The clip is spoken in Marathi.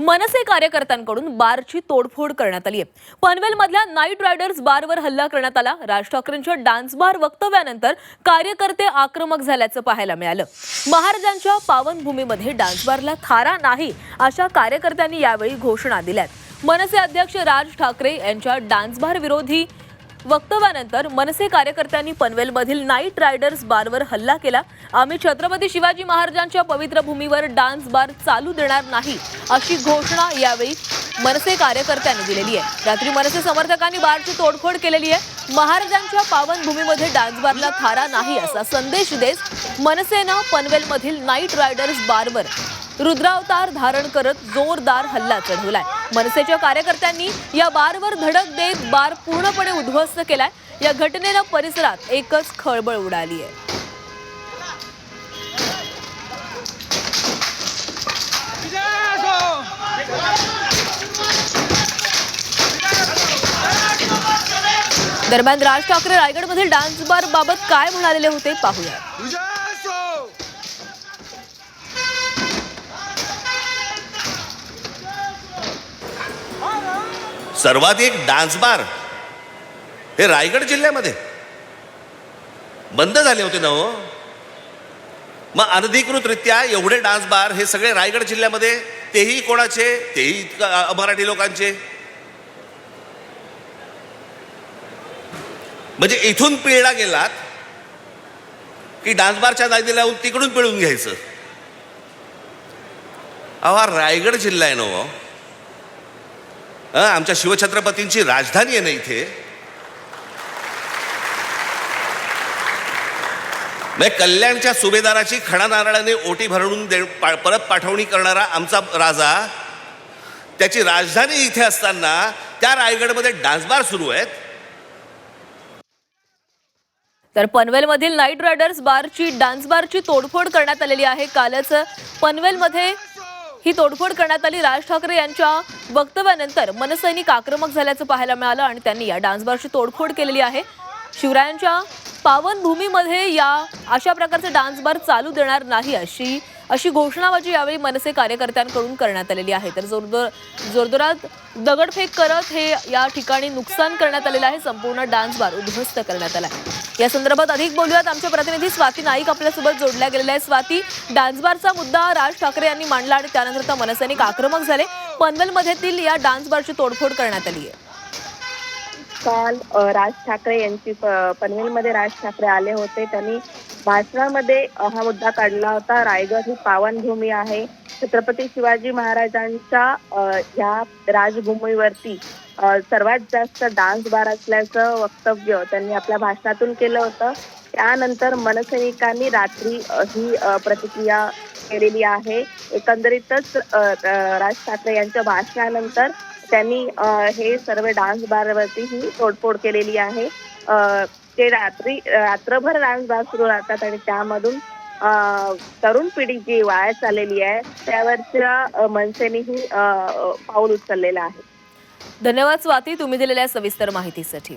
मनसे कार्यकर्त्यांकडून बारची तोडफोड करण्यात आली आहे. पनवेलमधल्या नाईट रायडर्स बारवर हल्ला करण्यात आला. राज ठाकरेंच्या डान्स बार वक्तव्यानंतर कार्यकर्ते आक्रमक झाल्याचं पाहायला मिळालं. महाराजांच्या पावनभूमीमध्ये डान्स बारला थारा नाही अशा कार्यकर्त्यांनी यावेळी घोषणा दिल्यात. मनसे अध्यक्ष राज ठाकरे यांच्या डान्स बार विरोधी वक्तव्यानंतर मनसे कार्यकर्त्यांनी पनवेलमधील नाईट रायडर्स बारवर हल्ला केला. आम्ही छत्रपती शिवाजी महाराजांच्या पवित्र भूमीवर डान्स बार चालू देणार नाही अशी घोषणा यावेळी मनसे कार्यकर्त्यांनी दिलेली आहे. रात्री मनसे समर्थकांनी बारची तोडफोड केलेली आहे. महाराजांच्या पावनभूमीमध्ये डान्स बारला थारा नाही असा संदेश देत मनसेनं पनवेलमधील नाईट रायडर्स बारवर रुद्रावतार धारण करत जोरदार हल्ला चढवलाय. मनसेच्या कार्यकर्त्यांनी या बारवर धडक देत बार पूर्णपणे उद्ध्वस्त केलाय. या घटनेनं परिसरात एकच खळबळ उडाली आहे. दरम्यान राज ठाकरे रायगडमधील डान्स बार बाबत काय म्हणालेले होते पाहूया. सर्वाधिक डान्स बार. हे रायगड जिल्ह्यामध्ये. बंद झाले होते ना हो. मग अनधिकृतरित्या एवढे डान्स बार हे सगळे रायगड जिल्ह्यामध्ये तेही कोणाचे? तेही मराठी लोकांचे. म्हणजे इथून पिळला गेलात की डान्स बारच्या नादी लावून तिकडून पिळून घ्यायचं. अहो हा रायगड जिल्हा आहे ना हो. आमच्या शिवछत्रपतींची राजधानी आहे ना इथे? म्हणजे कल्याणच्या सुभेदाराची खडा नारळाने ओटी भरून दे पा- परत पाठवणी करणारा आमचा राजा त्याची राजधानी इथे असताना त्या रायगडमध्ये डान्स बार सुरू आहेत. तर पनवेलमधील नाईट रायडर्स बारची डान्स बारची तोडफोड करण्यात आलेली आहे. कालच पनवेलमध्ये ही तोडफोड करण्यात आली. राज ठाकरे यांच्या वक्तव्यानंतर मनसैनिक आक्रमक झाल्याचं पाहायला मिळालं आणि त्यांनी या डान्सबारची तोडफोड केलेली आहे. शिवरायांच्या पावनभूमीमध्ये या अशा प्रकारचे डान्सबार चालू देणार नाही अशी अशी घोषणाबाजी यावेळी मनसे कार्यकर्त्यांकडून करण्यात आलेली आहे. तर जोरदोर जोरदोरात दगडफेक करत हे या ठिकाणी नुकसान करण्यात आलेलं आहे. संपूर्ण डान्स बार उद्ध्वस्त करण्यात आला आहे. या संदर्भात अधिक बोलूयात. आमच्या प्रतिनिधी स्वाती नाईक आपल्यासोबत जोडल्या गेलेल्या आहे स्वाती डान्स बारचा मुद्दा राज ठाकरे यांनी मांडला आणि त्यानंतर आता मनसैनिक आक्रमक झाले. पनवेलमध्येतील या डान्स बारची तोडफोड करण्यात आली आहे. काल राज ठाकरे यांची पनवेलमध्ये राज ठाकरे आले होते. त्यांनी भाषणामध्ये हा मुद्दा काढला होता. रायगड ही पावनभूमी आहे. छत्रपती शिवाजी महाराजांच्या या ह्या राजभूमीवरती सर्वात जास्त डान्स बार असल्याचं वक्तव्य त्यांनी आपल्या भाषणातून केलं होतं. त्यानंतर मनसैनिकांनी रात्री ही प्रतिक्रिया केलेली आहे. एकंदरीतच राज ठाकरे यांच्या भाषणानंतर त्यांनी हे सर्व डान्स बारवरती ही तोडफोड केलेली आहे. ते रात्री रात्रभर डान्स सुरू राहतात आणि त्यामधून तरुण पिढी जी वाया चाललेली आहे त्यावरच्या मनसेनेही पाऊल उचललेलं आहे. धन्यवाद स्वाती. तुम्ही दिलेल्या सविस्तर माहितीसाठी.